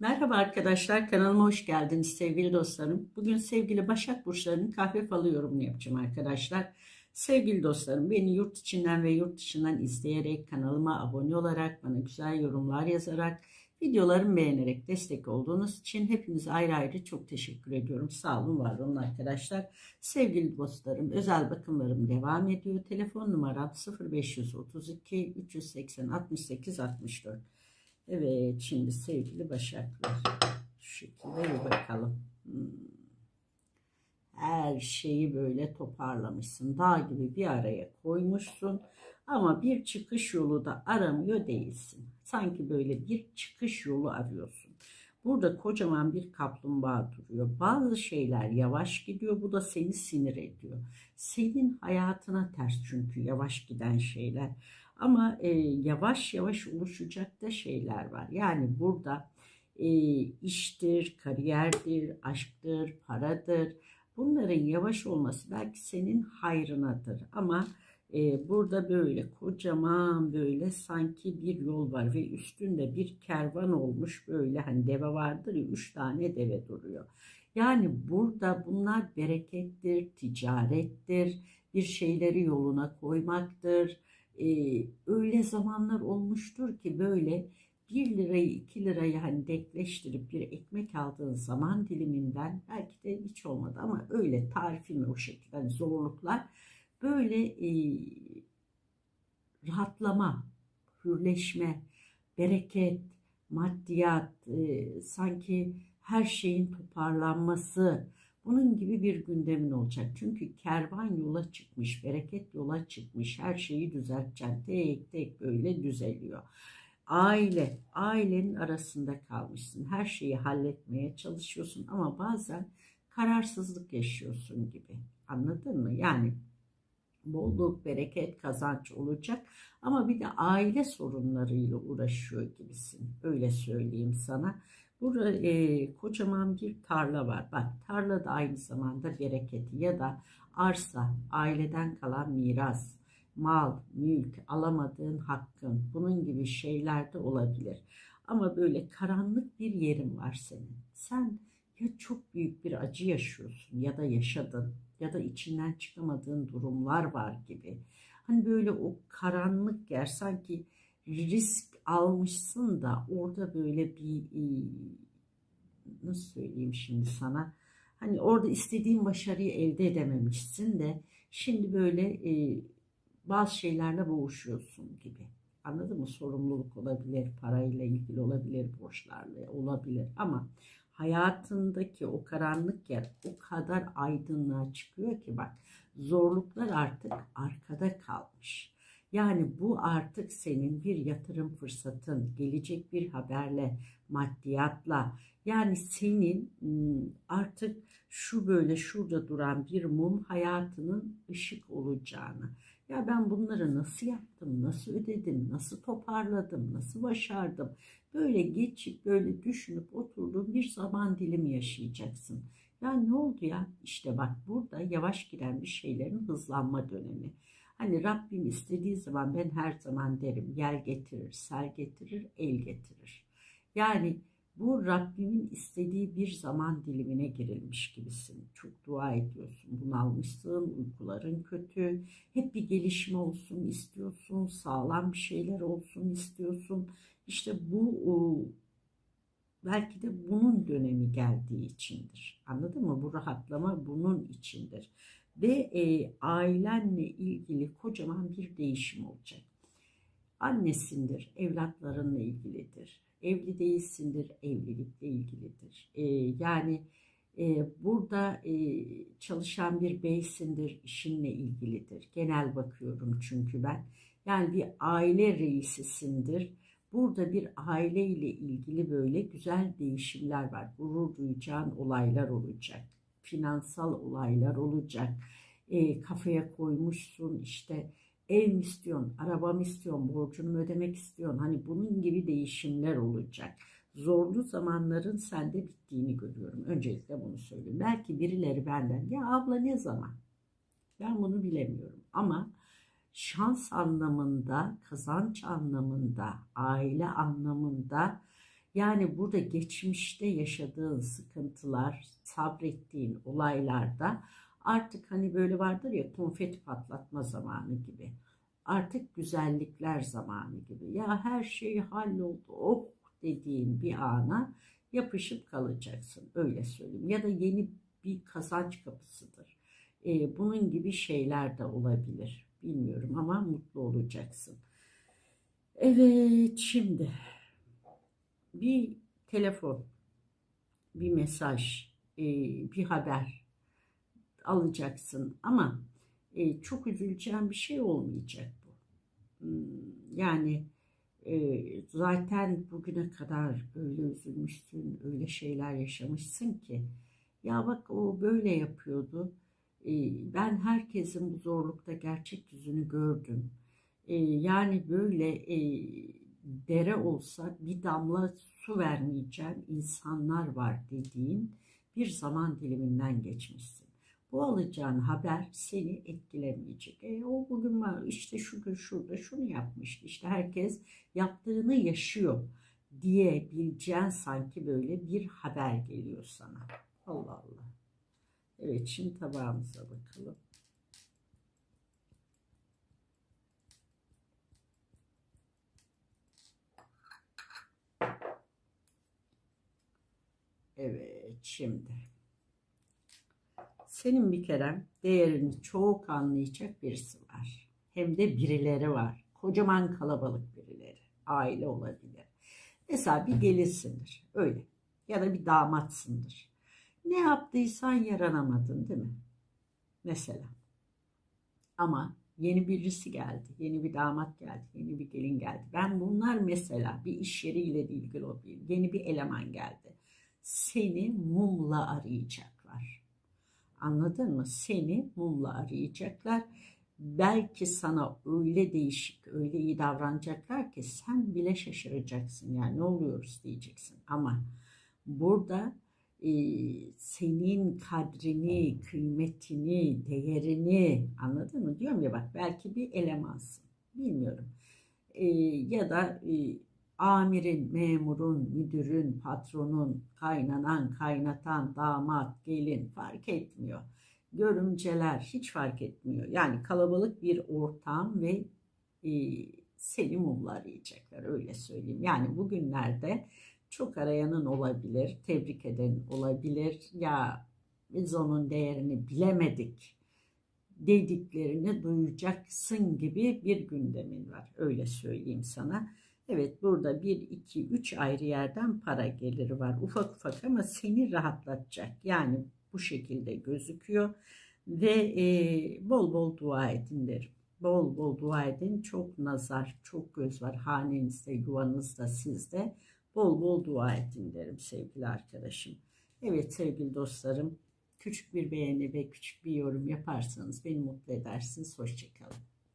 Merhaba arkadaşlar, kanalıma hoş geldiniz sevgili dostlarım. Bugün sevgili Başak Burçları'nın kahve falı yorumunu yapacağım arkadaşlar. Sevgili dostlarım, beni yurt içinden ve yurt dışından izleyerek, kanalıma abone olarak, bana güzel yorumlar yazarak, videolarımı beğenerek destek olduğunuz için hepinize ayrı ayrı çok teşekkür ediyorum. Sağ olun, var olun arkadaşlar. Sevgili dostlarım, özel bakımlarım devam ediyor. Telefon numaram 0532 380 68 64. Evet şimdi sevgili Başaklar şu şekilde bir bakalım. Hmm. Her şeyi böyle toparlamışsın. Dağ gibi bir araya koymuşsun. Ama bir çıkış yolu da aramıyor değilsin. Sanki böyle bir çıkış yolu arıyorsun. Burada kocaman bir kaplumbağa duruyor. Bazı şeyler yavaş gidiyor. Bu da seni sinir ediyor. Senin hayatına ters çünkü yavaş giden şeyler. Ama e, yavaş yavaş oluşacak da şeyler var. Yani burada e, iştir, kariyerdir, aşktır, paradır. Bunların yavaş olması belki senin hayrınadır. Ama e, burada böyle kocaman böyle sanki bir yol var ve üstünde bir kervan olmuş böyle hani deve vardır ya üç tane deve duruyor. Yani burada bunlar berekettir, ticarettir, bir şeyleri yoluna koymaktır e, öyle zamanlar olmuştur ki böyle 1 lirayı 2 lirayı hani denkleştirip bir ekmek aldığın zaman diliminden belki de hiç olmadı ama öyle tarifimi o şekilde hani zorluklar böyle e, rahatlama, hürleşme, bereket, maddiyat, e, sanki her şeyin toparlanması, bunun gibi bir gündemin olacak. Çünkü kervan yola çıkmış, bereket yola çıkmış. Her şeyi düzelteceksin. Tek tek böyle düzeliyor. Aile, ailenin arasında kalmışsın. Her şeyi halletmeye çalışıyorsun ama bazen kararsızlık yaşıyorsun gibi. Anladın mı? Yani bolluk, bereket, kazanç olacak ama bir de aile sorunlarıyla uğraşıyor gibisin. Öyle söyleyeyim sana. Burada e, kocaman bir tarla var. Bak tarla da aynı zamanda bereketi ya da arsa, aileden kalan miras, mal, mülk, alamadığın hakkın bunun gibi şeyler de olabilir. Ama böyle karanlık bir yerin var senin. Sen ya çok büyük bir acı yaşıyorsun ya da yaşadın ya da içinden çıkamadığın durumlar var gibi. Hani böyle o karanlık yer sanki risk almışsın da orada böyle bir e, nasıl söyleyeyim şimdi sana hani orada istediğin başarıyı elde edememişsin de şimdi böyle e, bazı şeylerle boğuşuyorsun gibi. Anladın mı? Sorumluluk olabilir, parayla ilgili olabilir, borçlarla olabilir ama hayatındaki o karanlık yer o kadar aydınlığa çıkıyor ki bak zorluklar artık arkada kalmış. Yani bu artık senin bir yatırım fırsatın, gelecek bir haberle, maddiyatla. Yani senin artık şu böyle şurada duran bir mum hayatının ışık olacağını. Ya ben bunları nasıl yaptım, nasıl ödedim, nasıl toparladım, nasıl başardım. Böyle geçip böyle düşünüp oturduğun bir zaman dilimi yaşayacaksın. Ya ne oldu ya? İşte bak burada yavaş giden bir şeylerin hızlanma dönemi. Hani Rabbim istediği zaman ben her zaman derim yel getirir, sel getirir, el getirir. Yani bu Rabbimin istediği bir zaman dilimine girilmiş gibisin. Çok dua ediyorsun, bunalmışsın, uykuların kötü, hep bir gelişme olsun istiyorsun, sağlam bir şeyler olsun istiyorsun. İşte bu belki de bunun dönemi geldiği içindir. Anladın mı? Bu rahatlama bunun içindir ve e, ailenle ilgili kocaman bir değişim olacak. Annesindir, evlatlarınla ilgilidir. Evli değilsindir, evlilikle ilgilidir. E, yani e, burada e, çalışan bir beysindir, işinle ilgilidir. Genel bakıyorum çünkü ben. Yani bir aile reisisindir. Burada bir aileyle ilgili böyle güzel değişimler var. Gurur duyacağın olaylar olacak finansal olaylar olacak. E, kafaya koymuşsun işte ev mi istiyorsun, araba mı istiyorsun, borcunu mu ödemek istiyorsun. Hani bunun gibi değişimler olacak. Zorlu zamanların sende bittiğini görüyorum. Öncelikle bunu söyleyeyim. Belki birileri benden ya abla ne zaman? Ben bunu bilemiyorum ama şans anlamında, kazanç anlamında, aile anlamında Yani burada geçmişte yaşadığın sıkıntılar, sabrettiğin olaylarda artık hani böyle vardır ya konfeti patlatma zamanı gibi. Artık güzellikler zamanı gibi. Ya her şey halloldu, oh dediğin bir ana yapışıp kalacaksın. Öyle söyleyeyim. Ya da yeni bir kazanç kapısıdır. Ee, bunun gibi şeyler de olabilir. Bilmiyorum ama mutlu olacaksın. Evet şimdi bir telefon, bir mesaj, e, bir haber alacaksın ama e, çok üzüleceğin bir şey olmayacak bu. Hmm, Yani e, zaten bugüne kadar öyle üzülmüşsün, öyle şeyler yaşamışsın ki ya bak o böyle yapıyordu. Ben herkesin bu zorlukta gerçek yüzünü gördüm. Yani böyle dere olsa bir damla su vermeyeceğim insanlar var dediğin bir zaman diliminden geçmişsin. Bu alacağın haber seni etkilemeyecek. E, o bugün var işte şu gün şurada şunu yapmıştı. İşte herkes yaptığını yaşıyor diyebileceğin sanki böyle bir haber geliyor sana. Allah Allah. Evet şimdi tabağımıza bakalım. Evet şimdi. Senin bir kere değerini çok anlayacak birisi var. Hem de birileri var. Kocaman kalabalık birileri. Aile olabilir. Mesela bir gelinsindir. Öyle. Ya da bir damatsındır. Ne yaptıysan yaranamadın değil mi? Mesela. Ama yeni birisi geldi. Yeni bir damat geldi. Yeni bir gelin geldi. Ben bunlar mesela bir iş yeriyle ilgili olabilir. Yeni bir eleman geldi. Seni mumla arayacaklar. Anladın mı? Seni mumla arayacaklar. Belki sana öyle değişik, öyle iyi davranacaklar ki sen bile şaşıracaksın. Yani ne oluyoruz diyeceksin. Ama burada e, senin kadrini, kıymetini, değerini anladın mı? Diyorum ya bak belki bir elemansın. Bilmiyorum. E, ya da e, amirin, memurun, müdürün, patronun, kaynanan, kaynatan, damat, gelin fark etmiyor. Görümceler hiç fark etmiyor. Yani kalabalık bir ortam ve e, seni mumla arayacaklar öyle söyleyeyim. Yani bugünlerde çok arayanın olabilir, tebrik eden olabilir. Ya biz onun değerini bilemedik dediklerini duyacaksın gibi bir gündemin var. Öyle söyleyeyim sana. Evet burada 1, 2, 3 ayrı yerden para geliri var. Ufak ufak ama seni rahatlatacak. Yani bu şekilde gözüküyor. Ve e, bol bol dua edin derim. Bol bol dua edin. Çok nazar, çok göz var hanenizde, yuvanızda, sizde. Bol bol dua edin derim sevgili arkadaşım. Evet sevgili dostlarım. Küçük bir beğeni ve küçük bir yorum yaparsanız beni mutlu edersiniz. Hoşçakalın.